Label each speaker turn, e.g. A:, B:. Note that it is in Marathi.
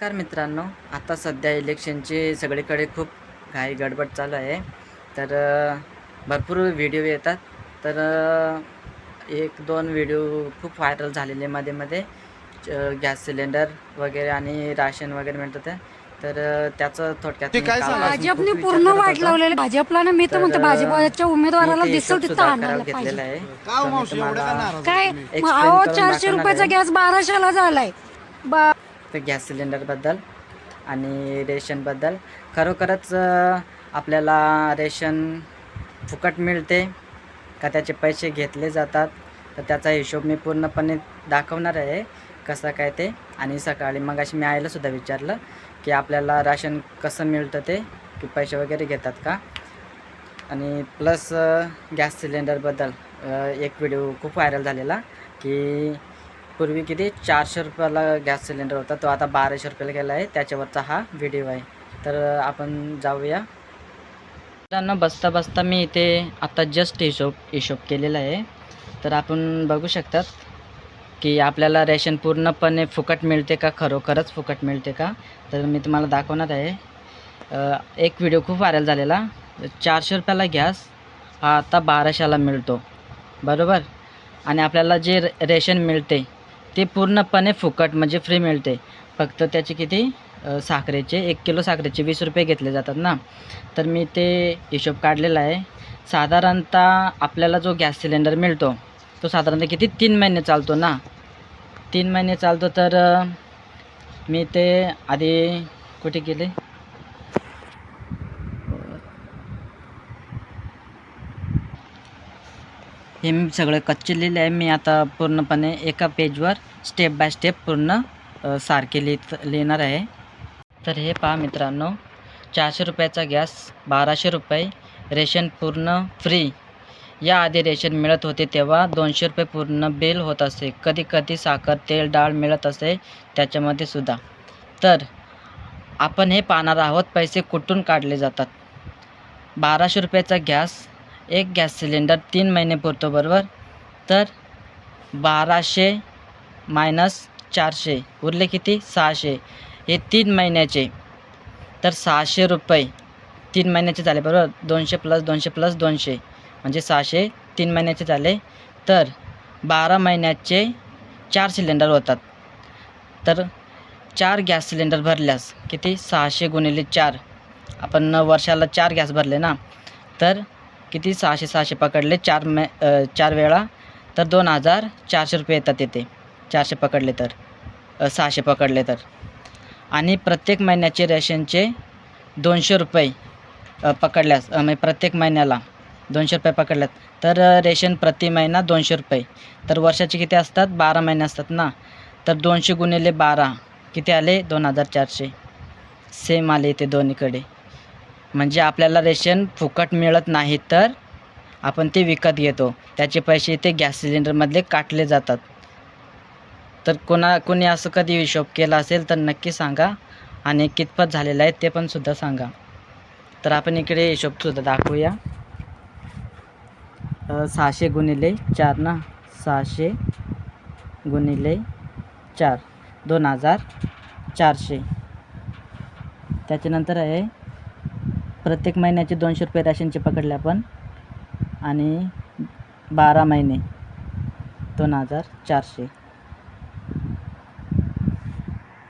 A: नमस्कार मित्रांनो. आता सध्या इलेक्शनची सगळीकडे खूप घाई गडबड चालू आहे. तर भरपूर व्हिडिओ येतात. तर एक दोन व्हिडिओ खूप व्हायरल झालेले मध्ये मध्ये. गॅस सिलेंडर वगैरे आणि राशन वगैरे मिळतं ते. तर त्याचं थोडक्यात
B: भाजपने पूर्ण वाट. लावलेली. भाजपला ना मी तर म्हणतो भाजपच्या उमेदवाराला
A: मी ते
B: दिसेल
A: हिशोब
B: तिथं
A: घेतलेला आहे.
C: हो
B: काय अहो
A: करून
B: चारशे रुपयाचा. गॅस बाराशेला झालाय.
A: तर गॅस सिलेंडरबद्दल आणि रेशनबद्दल. खरोखरच आपल्याला रेशन फुकट मिळते का त्याचे पैसे घेतले जातात तर त्याचा हिशोब मी पूर्णपणे दाखवणार आहे कसं काय ते. आणि सकाळी मग अशी मी आईलासुद्धा विचारलं की आपल्याला राशन कसं मिळतं ते की पैसे वगैरे घेतात का? आणि प्लस गॅस सिलेंडरबद्दल एक व्हिडिओ खूप व्हायरल झालेला की पूर्वी किती? चारशे रुपयाला गॅस सिलेंडर होता. तो आता बाराशे रुपयाला गेला आहे. त्याच्यावरचा हा व्हिडिओ आहे. तर आपण जाऊया. मित्रांनो बसता बसता मी इथे आता जस्ट हिशोब हिशोब केलेला आहे. तर आपण बघू शकतात की आपल्याला रेशन पूर्णपणे फुकट मिळते का? खरोखरच फुकट मिळते का? तर मी तुम्हाला दाखवणार आहे. एक व्हिडिओ खूप व्हायरल झालेला. चारशे रुपयाला गॅस हा आता बाराशेला मिळतो. बरोबर? आणि आपल्याला जे रे- रेशन मिळते ते पूर्णपणे फुकट म्हणजे फ्री मिळते. फक्त त्याचे किती साखरेचे एक किलो साखरेचे वीस रुपये घेतले जातात ना. तर मी ते हिशोब काढलेला आहे. साधारणतः आपल्याला जो गॅस सिलेंडर मिळतो तो साधारणतः किती? तीन महिने चालतो ना. तीन महिने चालतो तर मी ते आधी कुठे गेले? हे मी सगळं कच्चे लिहिले आहे. मी आता पूर्णपणे एका पेजवर स्टेप बाय स्टेप पूर्ण सारखे लिहित लिहिणार आहे. तर हे पहा मित्रांनो चारशे रुपयाचा गॅस बाराशे रुपये रेशन पूर्ण फ्री याआधी रेशन मिळत होते तेव्हा दोनशे रुपये पूर्ण बिल होत असे. कधी कधी साखर तेल डाळ मिळत असे त्याच्यामध्ये सुद्धा. तर आपण हे पाहणार आहोत पैसे कुठून काढले जातात? बाराशे रुपयाचा गॅस एक गॅस सिलेंडर तीन महिने पुरतो बरोबर? तर बाराशे मायनस चारशे उरले किती? सहाशे. हे तीन महिन्याचे. तर सहाशे रुपये तीन महिन्याचे झाले बरोबर? दोनशे प्लस दोनशे प्लस दोनशे. म्हणजे सहाशे तीन महिन्याचे झाले. तर बारा महिन्याचे चार सिलेंडर होतात. तर चार गॅस सिलेंडर भरल्यास किती? सहाशे गुणिले चार. आपण वर्षाला चार गॅस भरले ना? तर किती? सहाशे सहाशे पकडले. चार मे चार वेळा. तर दोन हजार चारशे रुपये येतात येते चारशे पकडले तर. सहाशे पकडले तर. आणि प्रत्येक महिन्याचे रेशनचे दोनशे रुपये पकडल्यास म्हणजे प्रत्येक महिन्याला दोनशे रुपये पकडल्यात. तर रेशन प्रति महिना दोनशे रुपये. तर वर्षाचे किती असतात? बारा महिने असतात ना. तर दोनशे गुणिले बारा किती आले? दोन हजार चारशे. सेम आले ते दोन्हीकडे. म्हणजे आपल्याला रेशन फुकट मिळत नाही तर आपण ते विकत घेतो. त्याचे पैसे ते गॅस सिलेंडरमधले काटले जातात. तर कोणा कोणी असं कधी हिशोब केला असेल तर नक्की सांगा आणि कितपत झालेलं आहे ते पण सुद्धा सांगा. तर आपण इकडे हिशोबसुद्धा दाखवूया. सहाशे गुणिले चार ना? सहाशे गुणिले चार. दोन हजार चारशे. त्याच्यानंतर आहे प्रत्येक महिन्याचे दोनशे रुपये राशनचे पकडले आपण. आणि बारा महिने दोन हजार चारशे.